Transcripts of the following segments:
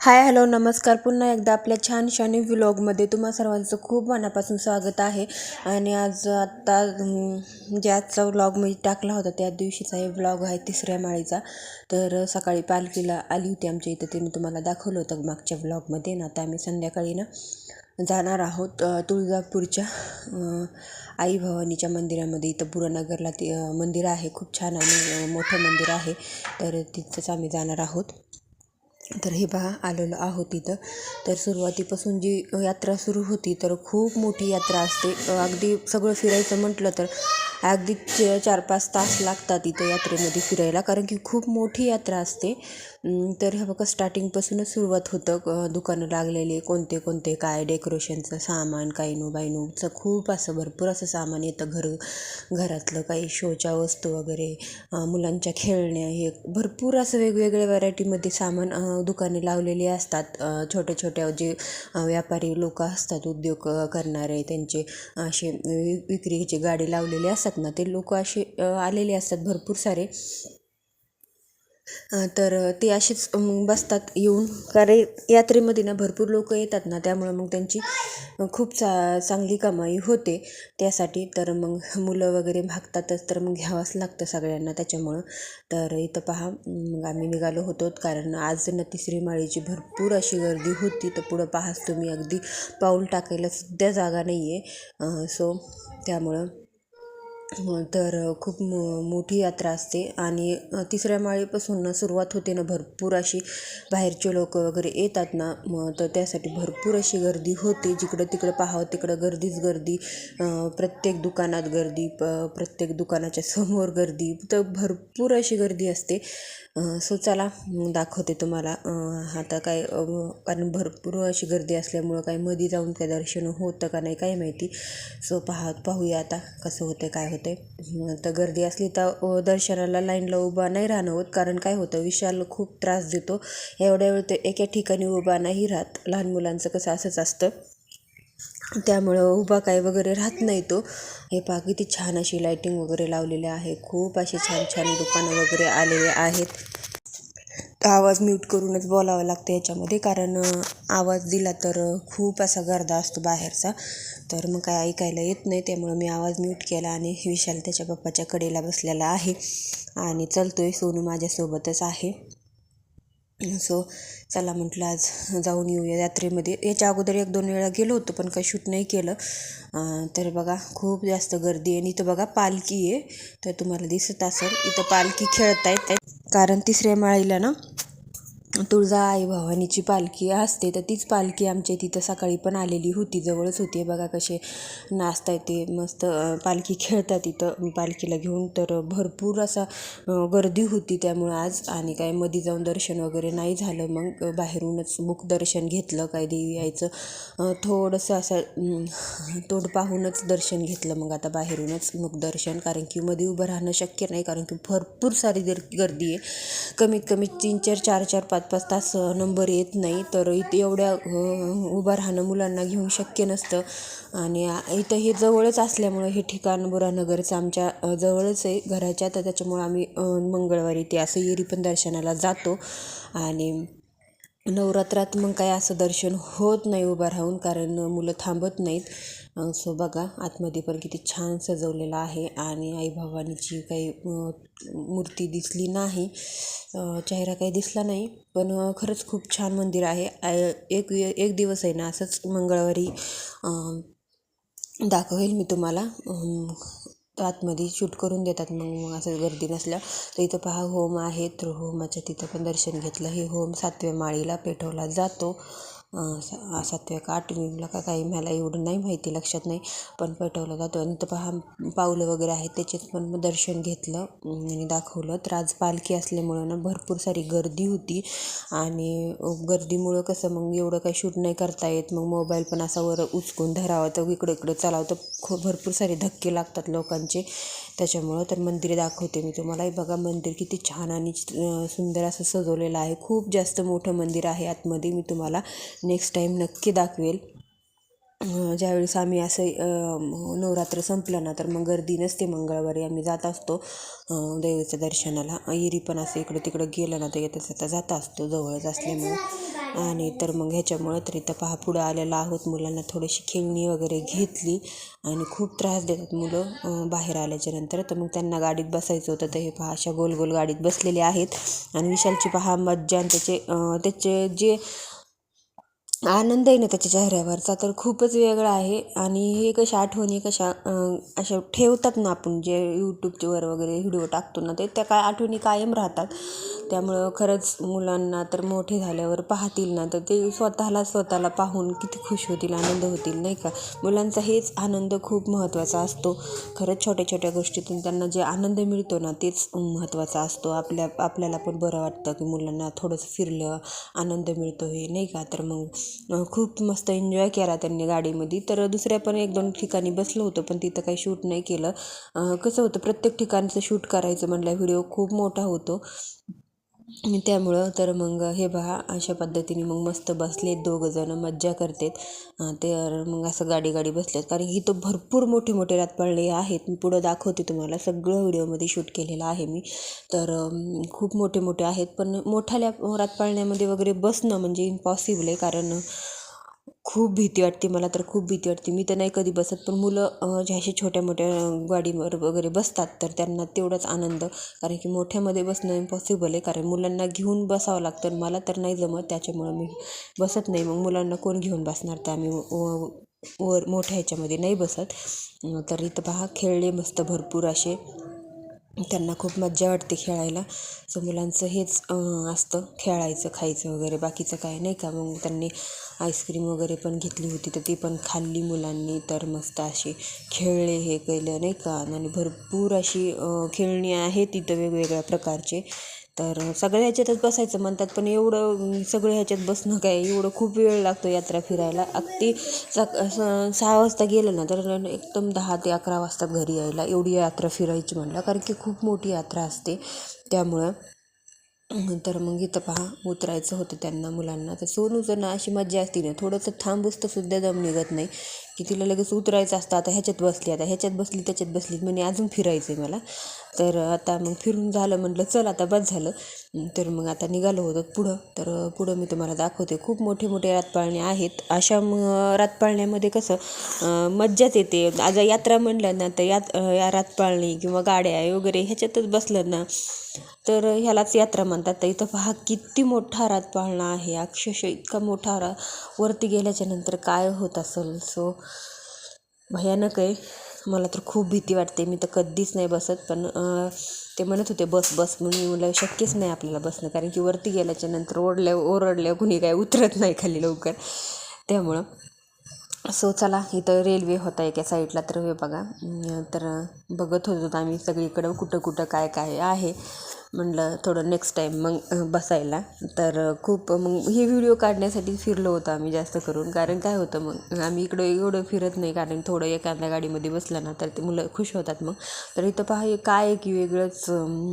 Hi hello नमस्कार. पुन्हा एकदा आपल्या छान शानी व्लॉगमध्ये तुम्हा सर्वांचं खूप मनापासून स्वागत आहे. आणि आज आत्ता जे आजचा व्लॉग मी टाकला होता त्या दिवशीचा हे व्लॉग आहे तिसऱ्या माळीचा. तर सकाळी पालखीला आली होती आमच्या इथं. ते मी तुम्हाला दाखवलं होतं मागच्या व्लॉगमध्ये. ना आता आम्ही संध्याकाळी ना जाणार आहोत तुळजापूरच्या आई भवानीच्या मंदिरामध्ये. इथं पुरनगरला ते मंदिर आहे. खूप छान आणि मोठं मंदिर आहे. तर तिथंच आम्ही जाणार आहोत. तर हे पहा आलेलो आहोत तिथं तर सुरुवातीपासून जी यात्रा सुरू होती तर खूप मोठी यात्रा असते. अगदी सगळं फिरायचं म्हटलं तर अगदी च चार पाच तास लागतात इथं यात्रेमध्ये फिरायला कारण की खूप मोठी यात्रा असते. तर हे बघा स्टार्टिंगपासूनच सुरुवात होतं दुकानं लागलेले कोणते कोणते काय डेकोरेशनचं सामान कायनू बायनूचं खूप असं भरपूर असं सामान येतं घर घरातलं काही शोच्या वस्तू वगैरे मुलांच्या खेळण्या हे भरपूर असं वेगवेगळ्या व्हरायटीमध्ये सामान दुकाने लावलेली असतात. छोट्या छोट्या जे व्यापारी लोक असतात उद्योग करणारे त्यांचे असे विक्रीची गाडी लावलेली असतात. ना ते लोक असे आलेले असतात भरपूर सारे. तर ते असेच मग बसतात येऊन. कारण यात्रेमध्ये ना भरपूर लोक येतात ना त्यामुळं मग त्यांची खूप चा चांगली कमाई होते. त्यासाठी तर मग मुलं वगैरे भागतातच तर मग घ्यावंच लागतं सगळ्यांना त्याच्यामुळं. तर इथं पहा मग आम्ही निघालो होतो. कारण आज ना तिसरी माळीची भरपूर अशी गर्दी होती. तर पुढं पाहाच तुम्ही अगदी पाऊल टाकायला सुद्धा जागा नाही आहे सो त्यामुळं तर खूप मो मोठी यात्रा असते आणि तिसऱ्या माळेपासून ना सुरुवात होते ना भरपूर अशी बाहेरचे लोक वगैरे येतात ना मग तर त्यासाठी भरपूर अशी गर्दी होते. जिकडं तिकडं पाहावं तिकडं गर्दीच गर्दी प्रत्येक दुकानात गर्दी प प्रत्येक दुकानाच्या समोर गर्दी तर भरपूर अशी गर्दी असते. सो चला मग दाखवते तुम्हाला. आता काय कारण भरपूर अशी गर्दी असल्यामुळं काय मध्ये जाऊन काय दर्शन होतं का नाही काय माहिती. सो पाहा पाहूया आता कसं होतं काय होतं. तर गर्दी असली तर दर्शनाला लाईनला उभा नाही राहणं होत. कारण काय होतं विशाल खूप त्रास देतो. एवढ्या वेळ ते एका ठिकाणी उभा नाही राहत. लहान मुलांचं कसं असंच असतं. त्यामुळं उभा काय वगैरे राहत नाही तो. हे पहा किती छान अशी लायटिंग वगैरे लावलेली आहे. खूप असे छान छान दुकानं वगैरे आलेले आहेत. आवाज म्यूट करूनच बोलावं लागतं याच्यामध्ये. कारण आवाज दिला तर खूप असा गर्दा असतो बाहेरचा. तर मग काय ऐकायला येत नाही. त्यामुळं मी आवाज म्यूट केला आणि विशाल त्याच्या पप्पाच्या कडेला बसलेला आहे. आणि चलतो आहे सोनू माझ्यासोबतच आहे. सो चला म्हटलं आज जाऊन येऊया यात्रेमध्ये. याच्या अगोदर एक दोन वेळा गेलो होतो पण काही शूट नाही केलं. तर बघा खूप जास्त गर्दी आहे. आणि इथं बघा पालखी आहे. तर तुम्हाला दिसत असेल. इथं पालखी खेळतायत. कारण तिसऱ्या माळीला ना तुळजा आई भवानीची पालखी असते तर तीच पालखी आमच्या तिथं सकाळी पण आलेली होती जवळच होती. बघा कसे नाचता येते मस्त पालखी खेळतात तिथं पालखीला घेऊन तर भरपूर असा गर्दी होती त्यामुळं आज. आणि काय मध्ये जाऊन दर्शन वगैरे नाही झालं. मग बाहेरूनच मुख दर्शन घेतलं काय देवी यायचं. थोडंसं असं तोंड पाहूनच दर्शन घेतलं. मग आता बाहेरूनच मुख दर्शन कारण की मध्ये उभं राहणं शक्य नाही कारण की भरपूर सारी गर्दी आहे. कमीत कमी तीन चार चार चार पाच पाच तास नंबर येत नाही. तर इथे एवढ्या उभं राहणं मुलांना घेऊन शक्य नसतं. आणि इथं हे जवळच असल्यामुळं हे ठिकाण बुरानगरचं आमच्या जवळच आहे घराच्या. तर त्याच्यामुळं आम्ही मंगळवारी ते असं येरी पण दर्शनाला जातो. आणि नवरात्रात मग काय असं दर्शन होत नाही उभं राहून कारण मुलं थांबत नाहीत. सो बघा आतमध्ये पण किती छान सजवलेलं आहे आणि आई भवानीची काही मूर्ती दिसली नाही चेहरा काही दिसला नाही पण खरंच खूप छान मंदिर आहे. एक एक दिवस आहे ना असंच मंगळवारी दाखवेल मी तुम्हाला. आतमध्ये शूट करून देतात मग मग असं गर्दी नसल्या. तर इथं पहा होम आहे तर होमाच्या तिथं पण दर्शन घेतलं. हे होम सातव्या माळीला पेटवला जातो. सा- सातव्या का आठवीला का काही मला एवढं नाही माहिती लक्षात नाही. पण पेटवला जातो. आणि इथं पहा पावलं वगैरे आहेत त्याच्यात पण मग दर्शन घेतलं आणि दाखवलं. तर आज पालखी असल्यामुळं ना भरपूर सारी गर्दी होती. आणि गर्दीमुळं कसं मग एवढं काही शूट नाही करता येत. मग मोबाईल पण असा वर उचकून धरावा तर इकडं इकडं चालावं. तर खूप भरपूर सारे धक्के लागतात लोकांचे. त्याच्यामुळं तर मंदिर दाखवते मी तुम्हाला. हे बघा मंदिर किती छान आणि सुंदर असं सजवलेलं आहे. खूप जास्त मोठं मंदिर आहे आतमध्ये. मी तुम्हाला नेक्स्ट टाईम नक्की दाखवेल. ज्यावेळेस आम्ही असं नवरात्र संपलं ना तर मग गर्दी नसते मंगळवारी. आम्ही जात असतो देवीच्या दर्शनाला. येरी पण असं इकडं तिकडं गेलं ना तर येता जाता जात असतो. जवळच असल्यामुळे. आणि तर मग ह्याच्यामुळं तर पहा पुढं आलेला आहोत मुलांना थोडीशी खेळणी वगैरे घेतली आणि खूप त्रास देतात मुलं बाहेर आल्याच्यानंतर. तर मग त्यांना गाडीत बसायचं होतं. तर हे पहा अशा गोल गोल गाडीत बसलेले आहेत. आणि विशालची पहा मज्जा आणि त्याचे त्याचे जे आनंद आहे ना त्याच्या चेहऱ्यावरचा तर खूपच वेगळा आहे. आणि हे कशा आठवणी कशा अशा ठेवतात ना आपण जे यूट्यूबवर वगैरे व्हिडिओ टाकतो ना ते त्या काय आठवणी कायम राहतात. त्यामुळं खरंच मुलांना तर मोठे झाल्यावर पाहतील ना. तर ते स्वतःला स्वतःला पाहून किती खुश होतील आनंद होतील नाही का? मुलांचा हेच आनंद खूप महत्त्वाचा असतो. खरंच छोट्या छोट्या गोष्टीतून त्यांना जे आनंद मिळतो ना तेच महत्त्वाचा असतो. आपल्या आपल्याला पण बरं वाटतं की मुलांना थोडंसं फिरलं आनंद मिळतो हे नाही का? तर मग खूप मस्त एन्जॉय केला त्यांनी गाडीमध्ये. तर दुसऱ्या पण एक दोन ठिकाणी बसलो होतं पण तिथं काही शूट नाही केलं. कसं होतं प्रत्येक ठिकाणचं शूट करायचं म्हटलं व्हिडिओ खूप मोठा होतो. त्यामुळं तर मग हे पहा अशा पद्धतीने मग मस्त बसले दोघं जण मज्जा करतात. ते मग असं गाडी गाडी बसलेत. कारण की तो भरपूर मोठे मोठे रातपाळले आहेत. मी पुढं दाखवते तुम्हाला. सगळं व्हिडिओमध्ये शूट केलेलं आहे मी. तर खूप मोठे मोठे आहेत. पण मोठ्याल्या रातपाळण्यामध्ये वगैरे बसणं म्हणजे इम्पॉसिबल आहे. कारण खूप भीती वाटते मला तर खूप भीती वाटते. मी तर नाही कधी बसत पण मुलं जे असे छोट्या मोठ्या गाडीवर वगैरे बसतात तर त्यांना तेवढाच आनंद. कारण की मोठ्यामध्ये बसणं इम्पॉसिबल आहे कारण मुलांना घेऊन बसावं लागतं. मला तर नाही जमत त्याच्यामुळं मी बसत नाही. मग मुलांना कोण घेऊन बसणार? तर आम्ही व- वर मोठ्या ह्याच्यामध्ये नाही बसत. तर इथं पहा खेळले मस्त भरपूर असे. त्यांना खूप मज्जा वाटते खेळायला. सो मुलांचं हेच असतं. खेळायचं खायचं वगैरे. बाकीचं काय नाही का? मग त्यांनी आईस्क्रीम वगैरे पण घेतली होती. तर ती पण खाल्ली मुलांनी. तर मस्त अशी खेळले हे केलं नाही का? आणि भरपूर अशी खेळणी आहेत तिथं वेगवेगळ्या प्रकारचे. तर सगळ्या ह्याच्यातच बसायचं म्हणतात पण एवढं सगळं ह्याच्यात बसणं काय? एवढं खूप वेळ लागतो यात्रा फिरायला. अगदी सक स- सहा वाजता गेलं ना तर एकदम दहा ते अकरा वाजता घरी यायला एवढी यात्रा फिरायची म्हणलं कारण की खूप मोठी यात्रा असते. त्यामुळं तर मग इथं पहा उतरायचं होतं त्यांना मुलांना. तर सोनूचं ना अशी मज्जा असते ना थोडंसं थांबूस तर सुद्धा दम निघत नाही. की तिला लगेच उतरायचं असतं. आता ह्याच्यात बसली आता ह्याच्यात बसली त्याच्यात बसली. म्हणे अजून फिरायचं आहे मला. तर आता मग फिरून झालं म्हटलं चल आता बस झालं. तर मग आता निघालो होतो पुढं. तर पुढं मी तुम्हाला दाखवते. खूप मोठे मोठे रातपाळणे आहेत. अशा मग रातपाळण्यामध्ये कसं मज्जाच येते. आज यात्रा म्हणलं ना तर यात या रातपाळणी किंवा गाड्या वगैरे ह्याच्यातच बसलं ना तर ह्यालाच यात्रा म्हणतात. तर इथं पहा किती मोठा रातपाळणा आहे. अक्षरशः इतका मोठा रा वरती गेल्याच्यानंतर काय होत असेल? सो भयानक आहे. मला तर खूप भीती वाटते. मी तर कधीच नाही बसत पण ते म्हणत होते बस बस. म्हणून मी म्हटलं शक्यच नाही आपल्याला बसणं कारण की वरती गेल्याच्यानंतर ओढल्या ओरडल्या कुणी काय उतरत नाही खाली लवकर. त्यामुळं सो चला इथं रेल्वे होता एका साईडला तर हे बघा. तर बघत होतो आम्ही सगळीकडं कुठं कुठं काय काय आहे. म्हणलं थोडं नेक्स्ट टाईम मग बसायला. तर खूप मग हे व्हिडिओ काढण्यासाठी फिरलो होतो आम्ही जास्त करून. कारण काय होतं मग आम्ही इकडं एवढं फिरत नाही. कारण थोडं एखाद्या गाडीमध्ये बसलं ना तर ते मुलं खुश होतात मग. तर इथं पहा हे काय आहे की वेगळंच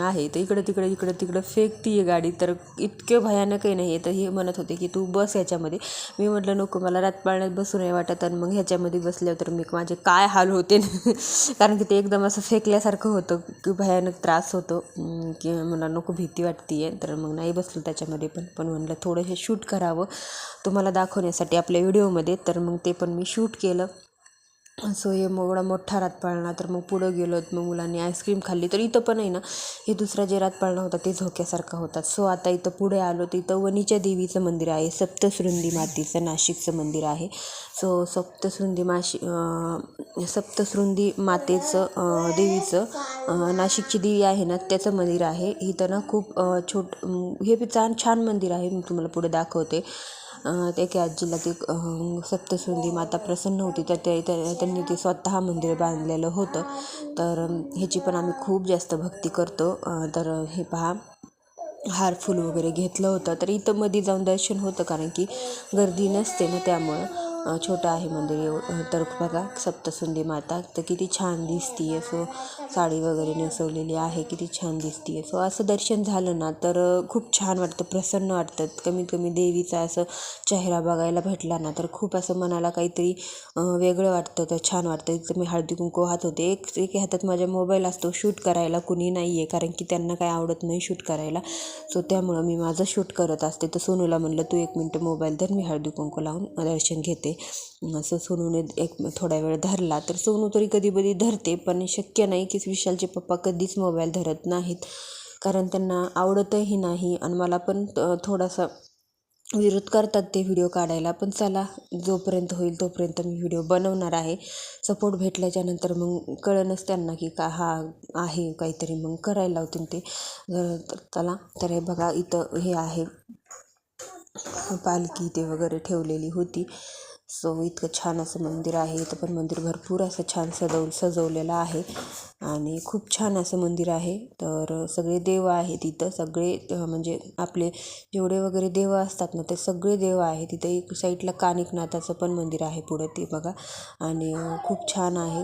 आहे. तर इकडं तिकडं इकडं तिकडं फेकती आहे गाडी. तर इतके भयानक आहे नाही आहे तर हे म्हणत होते की तू बस याच्यामध्ये मी म्हटलं नको मला रातपाळण्यात बसू नाही वाटत. आणि मग ह्याच्यामध्ये बसल्यावर तर मी माझे काय हाल होते. कारण की ते एकदम असं फेकल्यासारखं होतं. की भयानक त्रास होतो. की मला नको भीती वाटते आहे तर मग नाही बसलो त्याच्यामध्ये पण. पण म्हणलं थोडं हे शूट करावं. तुम्हाला दाखवण्यासाठी आपल्या व्हिडिओमध्ये तर मग ते पण मी शूट केलं. सो हे मग एवढा मोठा रातपाळणा तर मग पुढं गेलो मग मुलांनी आईस्क्रीम खाल्ली. तर इथं पण आहे ना हे दुसरा जे रातपाळणा होता ते झोक्यासारखा होता सो आता इथं पुढे आलो तर इथं वणीच्या देवीचं मंदिर आहे. सप्तशृंदी मातीचं नाशिकचं मंदिर आहे. सो सप्तशृंदी माशी सप्तशृंदी मातेचं देवीचं नाशिकची देवी आहे ना त्याचं मंदिर आहे. इथं ना खूप छोट हे बी छान छान मंदिर आहे. मी तुम्हाला पुढे दाखवते. एक आजीला ती सप्तशृंगी माता प्रसन्न होती. तर ते त्या- त्यांनी ते स्वतः मंदिर बांधलेलं होतं. तर ह्याची पण आम्ही खूप जास्त भक्ती करतो. तर हे पहा. हार फूल वगैरे घेतलं होतं. तर इथं मध्ये जाऊन दर्शन होतं कारण की गर्दी नसते ना त्यामुळं. छोटं आहे मंदिर एव तर बघा सप्तसुंदी माता तर किती छान दिसती आहे सो साडी वगैरे नेसवलेली आहे किती छान दिसती आहे सो असं दर्शन झालं ना तर खूप छान वाटतं प्रसन्न वाटतं. कमीत कमी देवीचा असं चेहरा बघायला भेटला ना तर खूप असं मनाला काहीतरी वेगळं वाटतं तर छान वाटतं. तर मी हळदी कुंकू हात. होते एक एक हातात माझ्या मोबाईल असतो शूट करायला कुणी नाही आहे कारण की त्यांना काय आवडत नाही शूट करायला. सो त्यामुळं मी माझं शूट करत असते. तर सोनूला म्हणलं तू एक मिनटं मोबाईल धर मी हळदी कुंकू लावून दर्शन घेते. असं सोनूने एक थोडा वेळ धरला. तर सोनू तरी कधी कधी धरते पण शक्य नाही की विशालचे पप्पा कधीच मोबाईल धरत नाहीत. कारण त्यांना आवडतही नाही आणि मला पण थोडासा विरोध करतात ते व्हिडिओ काढायला. पण चला जोपर्यंत होईल तोपर्यंत मी व्हिडिओ बनवणार आहे. सपोर्ट भेटल्याच्यानंतर मग कळणच त्यांना की का हा आहे काहीतरी मग करायला लावतील ते. चला तर हे बघा इथं हे आहे. पालखी ते वगैरे ठेवलेली होती. सो इतकं छान असं मंदिर आहे. इथं पण मंदिर भरपूर असं छान सजव सजवलेलं आहे. आणि खूप छान असं मंदिर आहे. तर सगळे देव आहेत इथं. सगळे म्हणजे आपले जेवढे वगैरे देव असतात ना ते सगळे देव आहेत. तिथं एक साईडला कानिकनाथाचं पण मंदिर आहे पुढं ते बघा. आणि खूप छान आहे.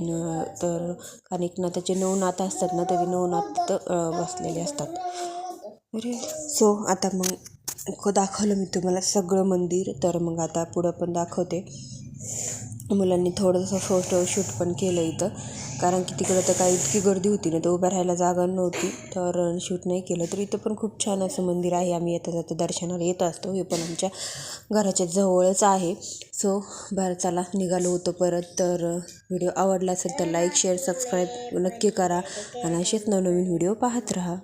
न- तर कानिकनाथाचे नऊ नाथ असतात ना तर ते नऊ नाथ तिथं बसलेले असतात. अरे! सो आता मग दाखवलं मी तुम्हाला सगळं मंदिर. तर मग आता पुढं पण दाखवते. मुलांनी थोडंसं फोटो शूट पण केलं इथं. कारण की तिकडं तर काही इतकी गर्दी होती ना तर उभ्या राहायला जागा नव्हती. तर शूट नाही केलं. तर इथं पण खूप छान असं मंदिर आहे. आम्ही येता जाता दर्शनाला येत असतो. हे पण आमच्या घराच्या जवळच आहे. सो बरं चला निघालो होतो परत. तर व्हिडिओ आवडला असेल तर लाईक शेअर सबस्क्राईब नक्की करा. आणि असेच नवनवीन व्हिडिओ पाहत राहा.